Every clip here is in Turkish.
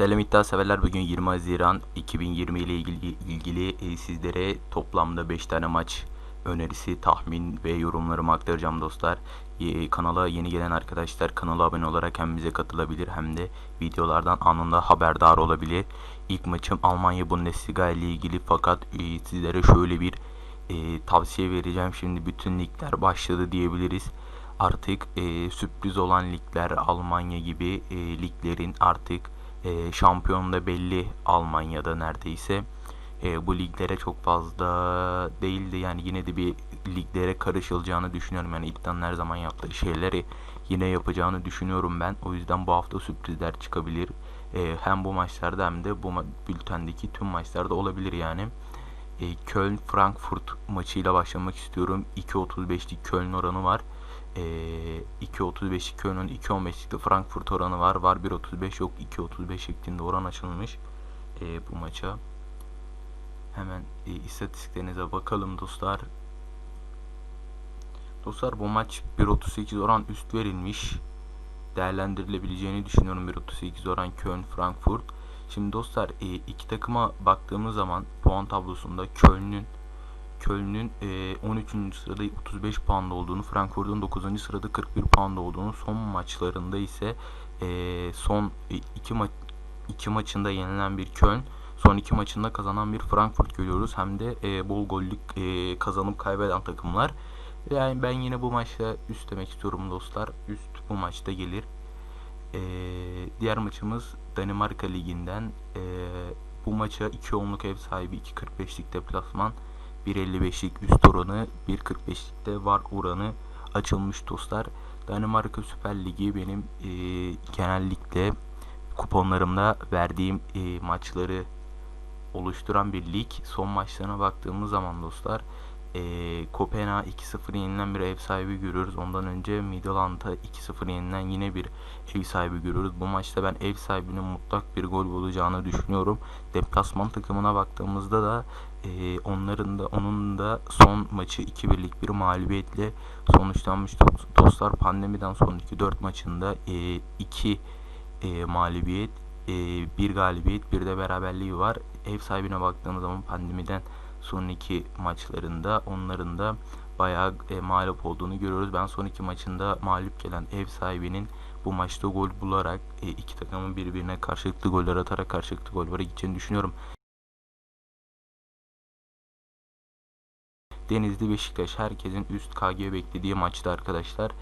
Selam iddia severler bugün 20 Haziran 2020 ile ilgili, ilgili e, sizlere toplamda 5 tane maç önerisi, tahmin ve yorumlarımı aktaracağım dostlar. E, kanala yeni gelen arkadaşlar kanala abone olarak hem bize katılabilir hem de videolardan anında haberdar olabilir. İlk maçım Almanya Bundesliga ile ilgili fakat e, sizlere şöyle bir e, tavsiye vereceğim. Şimdi bütün ligler başladı diyebiliriz artık e, sürpriz olan ligler Almanya gibi e, liglerin artık e, şampiyon da belli Almanya'da neredeyse. E, bu liglere çok fazla değildi yani yine de bir liglere karışılacağını düşünüyorum. Yani İptan her zaman yaptığı şeyleri yine yapacağını düşünüyorum ben. O yüzden bu hafta sürprizler çıkabilir. E, hem bu maçlarda hem de bu bültendeki tüm maçlarda olabilir yani. E, Köln Frankfurt maçıyla başlamak istiyorum. 2.35'lik Köln oranı var. E, 2.35'lik Köln'ün 2.15'lik de Frankfurt oranı var. Var 1.35 yok 2.35 şeklinde oran açılmış e, bu maça. Hemen e, istatistiklerinize bakalım dostlar. Dostlar bu maç 1.38 oran üst verilmiş. Değerlendirilebileceğini düşünüyorum 1.38 oran Köln Frankfurt. Şimdi dostlar e, iki takıma baktığımız zaman puan tablosunda Köln'ün Köln'ün e, 13. sırada 35 puanda olduğunu, Frankfurt'un 9. sırada 41 puanda olduğunu, son maçlarında ise e, son e, iki maç iki maçında yenilen bir Köln, son iki maçında kazanan bir Frankfurt görüyoruz. Hem de e, bol gollük e, kazanıp kaybeden takımlar. Yani ben yine bu maçta üst demek istiyorum dostlar. Üst bu maçta gelir. E, diğer maçımız Danimarka Ligi'nden. E, bu maça 2 onluk ev sahibi 2.45'lik deplasman 1.55'lik üst oranı 1.45'likte var oranı açılmış dostlar. Danimarka Süper Ligi benim e, genellikle kuponlarımda verdiğim e, maçları oluşturan bir lig. Son maçlarına baktığımız zaman dostlar e, Kopenhag 2-0 yenilen bir ev sahibi görüyoruz. Ondan önce Midland'a 2-0 yenilen yine bir ev sahibi görüyoruz. Bu maçta ben ev sahibinin mutlak bir gol bulacağını düşünüyorum. Deplasman takımına baktığımızda da e, onların da onun da son maçı 2-1'lik bir mağlubiyetle sonuçlanmış dostlar. Pandemiden sonraki 4 maçında 2 e, e, mağlubiyet, e, bir galibiyet, bir de beraberliği var. Ev sahibine baktığımız zaman pandemiden son iki maçlarında onların da bayağı e, mağlup olduğunu görüyoruz. Ben son iki maçında mağlup gelen ev sahibinin bu maçta gol bularak e, iki takımın birbirine karşılıklı goller atarak karşılıklı gollere gideceğini düşünüyorum. Denizli Beşiktaş herkesin üst KG beklediği maçtı arkadaşlar.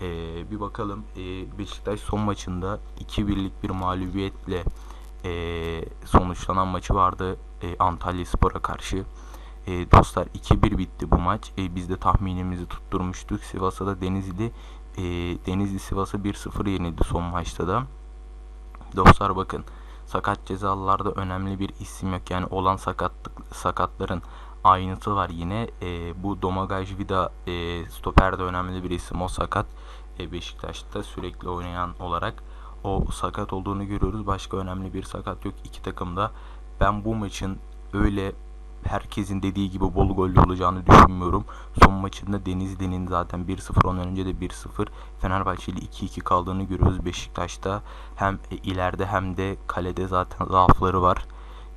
Ee, bir bakalım ee, Beşiktaş son maçında 2-1'lik bir mağlubiyetle ee, sonuçlanan maçı vardı ee, Antalya Spor'a karşı. Ee, dostlar 2-1 bitti bu maç. Ee, biz de tahminimizi tutturmuştuk. Sivas'a da Denizli ee, Denizli Sivas'ı 1-0 yenildi son maçta da. Dostlar bakın sakat cezalılarda önemli bir isim yok. Yani olan sakatlık sakatların aynısı var yine. E, bu Domagaj Vida e, stoperde önemli bir isim. O sakat. E, Beşiktaş'ta sürekli oynayan olarak o sakat olduğunu görüyoruz. Başka önemli bir sakat yok iki takımda. Ben bu maçın öyle herkesin dediği gibi bol gollü olacağını düşünmüyorum. Son maçında Denizli'nin zaten 1-0 ondan önce de 1-0 Fenerbahçe ile 2-2 kaldığını görüyoruz. Beşiktaş'ta hem ileride hem de kalede zaten zaafları var.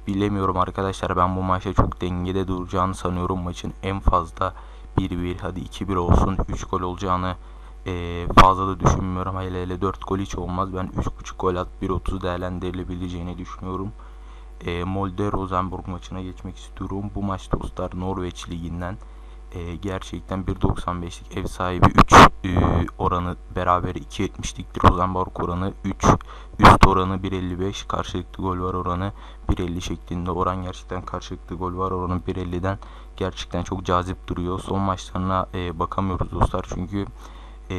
Bilemiyorum arkadaşlar ben bu maçta çok dengede duracağını sanıyorum. Maçın en fazla 1-1 hadi 2-1 olsun 3 gol olacağını e, fazla da düşünmüyorum. Hele hele 4 gol hiç olmaz. Ben 3.5 gol at 1.30 değerlendirilebileceğini düşünüyorum. E, Molde Rosenborg maçına geçmek istiyorum. Bu maç dostlar Norveç liginden e, gerçekten 1.95'lik ev sahibi 3 e, oranı beraber 2.70'lik Rosenborg oranı 3 üst oranı 1.55 karşılıklı gol var oranı 1.50 şeklinde oran gerçekten karşılıklı gol var oranı 1.50'den gerçekten çok cazip duruyor. Son maçlarına e, bakamıyoruz dostlar çünkü e,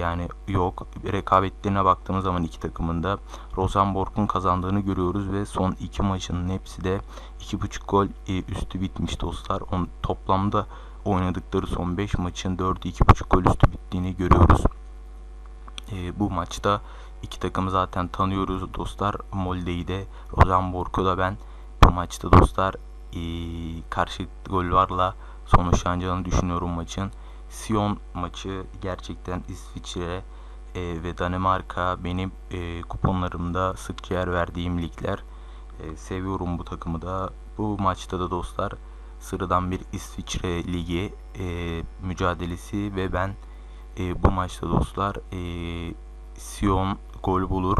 yani yok rekabetlerine baktığımız zaman iki takımında Rosenborg'un kazandığını görüyoruz ve son iki maçının hepsi de 2.5 gol e, üstü bitmiş dostlar. On, toplamda oynadıkları son 5 maçın 4'ü 2.5 gol üstü bittiğini görüyoruz. E, bu maçta iki takımı zaten tanıyoruz dostlar. Molde'yi de Rosenborg'u da ben bu maçta dostlar e, karşılıklı gollarla sonuçlanacağını düşünüyorum maçın. Sion maçı gerçekten İsviçre e, ve Danimarka benim e, kuponlarımda sıkça yer verdiğim ligler. E, seviyorum bu takımı da. Bu maçta da dostlar sıradan bir İsviçre Ligi e, mücadelesi ve ben e, bu maçta dostlar e, Sion gol bulur.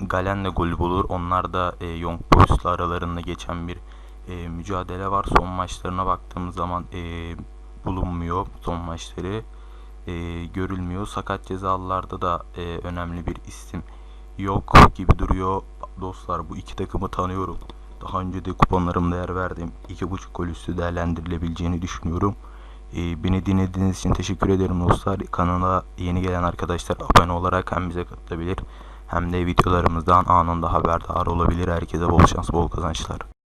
Galen de gol bulur. Onlar da e, Young Boys'la aralarında geçen bir e, mücadele var. Son maçlarına baktığımız zaman e, bulunmuyor son maçları. E, görülmüyor. Sakat cezalılarda da e, önemli bir isim yok gibi duruyor. Dostlar bu iki takımı tanıyorum. Daha önce de kuponlarımda yer verdim. 2.5 gol üstü değerlendirilebileceğini düşünüyorum. Ee, beni dinlediğiniz için teşekkür ederim dostlar. Kanala yeni gelen arkadaşlar abone olarak hem bize katılabilir hem de videolarımızdan anında haberdar olabilir. Herkese bol şans, bol kazançlar.